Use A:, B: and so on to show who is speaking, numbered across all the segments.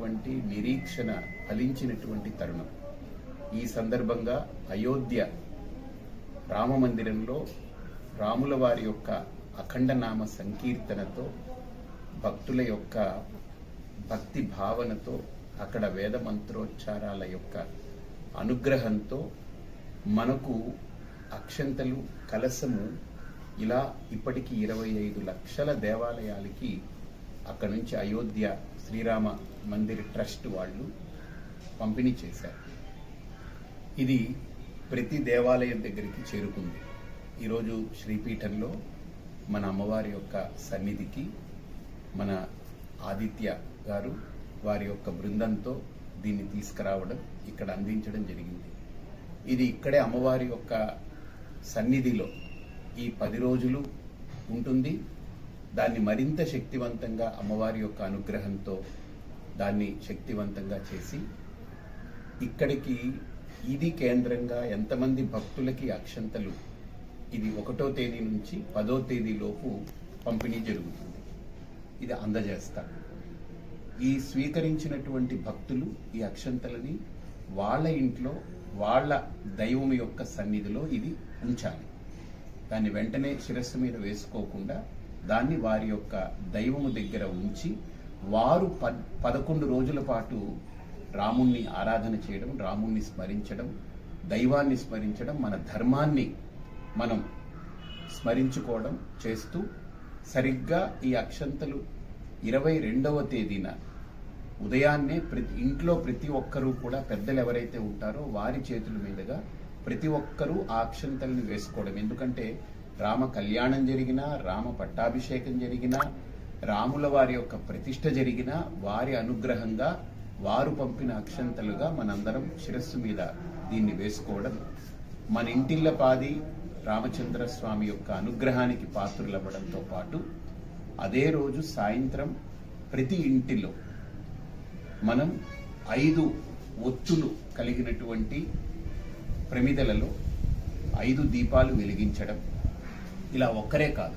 A: ఆశించినటువంటి నిరీక్షణ ఫలించినటువంటి తరుణం. ఈ సందర్భంగా అయోధ్య రామ మందిరంలో రాముల వారి యొక్క అఖండనామ సంకీర్తనతో భక్తుల యొక్క భక్తి భావనతో అక్కడ వేద మంత్రోచ్చారాల యొక్క అనుగ్రహంతో మనకు అక్షంతలు కలసము ఇలా ఇప్పటికీ ఇరవై ఐదు లక్షల దేవాలయాలకి అక్కడ నుంచి అయోధ్య శ్రీరామ మందిర్ ట్రస్ట్ వాళ్ళు పంపిణీ చేశారు. ఇది ప్రతి దేవాలయం దగ్గరికి చేరుకుంది. ఈరోజు శ్రీపీఠంలో మన అమ్మవారి యొక్క సన్నిధికి మన ఆదిత్య గారు వారి యొక్క బృందంతో దీన్ని తీసుకురావడం ఇక్కడ అందించడం జరిగింది. ఇది ఇక్కడే అమ్మవారి యొక్క సన్నిధిలో ఈ పది రోజులు ఉంటుంది. దాన్ని మరింత శక్తివంతంగా అమ్మవారి యొక్క అనుగ్రహంతో దాన్ని శక్తివంతంగా చేసి ఇక్కడికి ఇది కేంద్రంగా ఎంతమంది భక్తులకి అక్షంతలు ఇది ఒకటో తేదీ నుంచి పదో తేదీ లోపు పంపిణీ జరుగుతుంది. ఇది అందజేస్తారు. ఈ స్వీకరించినటువంటి భక్తులు ఈ అక్షంతలని వాళ్ళ ఇంట్లో వాళ్ళ దైవం యొక్క సన్నిధిలో ఇది ఉంచాలి. దాన్ని వెంటనే శిరస్సు మీద వేసుకోకుండా దాన్ని వారి యొక్క దైవము దగ్గర ఉంచి వారు పద్ పదకొండు రోజుల పాటు రాముణ్ణి ఆరాధన చేయడం రాముణ్ణి స్మరించడం దైవాన్ని స్మరించడం మన ధర్మాన్ని మనం స్మరించుకోవడం చేస్తూ సరిగ్గా ఈ అక్షంతలు ఇరవై రెండవ తేదీన ఉదయాన్నే ప్రతి ఇంట్లో ప్రతి ఒక్కరూ కూడా పెద్దలు ఎవరైతే ఉంటారో వారి చేతుల మీదుగా ప్రతి ఒక్కరూ ఆ అక్షంతల్ని వేసుకోవడం. ఎందుకంటే రామ కళ్యాణం జరిగినా రామ పట్టాభిషేకం జరిగినా రాముల వారి యొక్క ప్రతిష్ట జరిగినా వారి అనుగ్రహంగా వారు పంపిన అక్షంతలుగా మనందరం శిరస్సు మీద దీన్ని వేసుకోవడం. మన ఇంటిళ్ళ పాది రామచంద్ర స్వామి యొక్క అనుగ్రహానికి పాత్రులవ్వడంతో పాటు అదే రోజు సాయంత్రం ప్రతి ఇంటిలో మనం ఐదు ఒత్తులు కలిగినటువంటి ప్రమిదలలో ఐదు దీపాలు వెలిగించడం. ఇలా ఒక్కరే కాదు.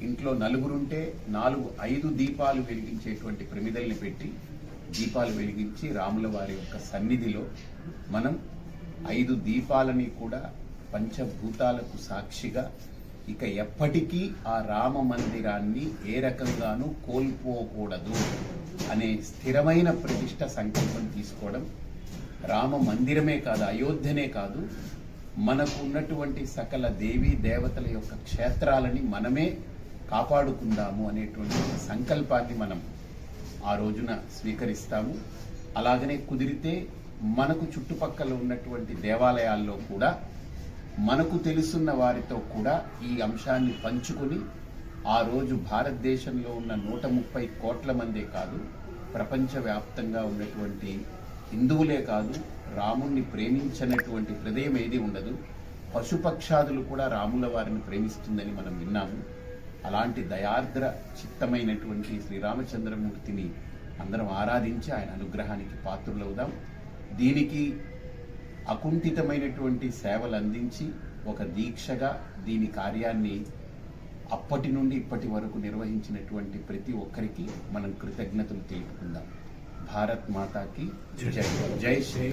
A: ఇంట్లో నలుగురుంటే నాలుగు ఐదు దీపాలు వెలిగించేటువంటి ప్రమిదల్ని పెట్టి దీపాలు వెలిగించి రాముల వారి యొక్క సన్నిధిలో మనం ఐదు దీపాలని కూడా పంచభూతాలకు సాక్షిగా ఇక ఎప్పటికీ ఆ రామ మందిరాన్ని ఏ రకంగానూ కోల్పోకూడదు అనే స్థిరమైన ప్రతిష్ట సంకల్పం తీసుకోవడం రామ మందిరమే కాదు అయోధ్యనే కాదు మనకు ఉన్నటువంటి సకల దేవీ దేవతల యొక్క క్షేత్రాలని మనమే కాపాడుకుందాము అనేటువంటి సంకల్పాన్ని మనం ఆ రోజున స్వీకరిస్తాము. అలాగనే కుదిరితే మనకు చుట్టుపక్కల ఉన్నటువంటి దేవాలయాల్లో కూడా మనకు తెలుసున్న వారితో కూడా ఈ అంశాన్ని పంచుకొని ఆ రోజు భారతదేశంలో ఉన్న నూట ముప్పై కోట్ల మందే కాదు ప్రపంచవ్యాప్తంగా ఉన్నటువంటి హిందువులే కాదు రాముణ్ణి ప్రేమించనటువంటి హృదయం ఏది ఉండదు. పశుపక్షాదులు కూడా రాముల వారిని ప్రేమిస్తుందని మనం విన్నాము. అలాంటి దయార్ద్ర చిత్తమైనటువంటి శ్రీరామచంద్రమూర్తిని అందరం ఆరాధించి ఆయన అనుగ్రహానికి పాత్రులవుదాం. దీనికి అకుంఠితమైనటువంటి సేవలు అందించి ఒక దీక్షగా దీని కార్యాన్ని అప్పటి నుండి ఇప్పటి వరకు నిర్వహించినటువంటి ప్రతి ఒక్కరికి మనం కృతజ్ఞతలు తెలుపుకుందాం. भारत माता की जय। जय श्री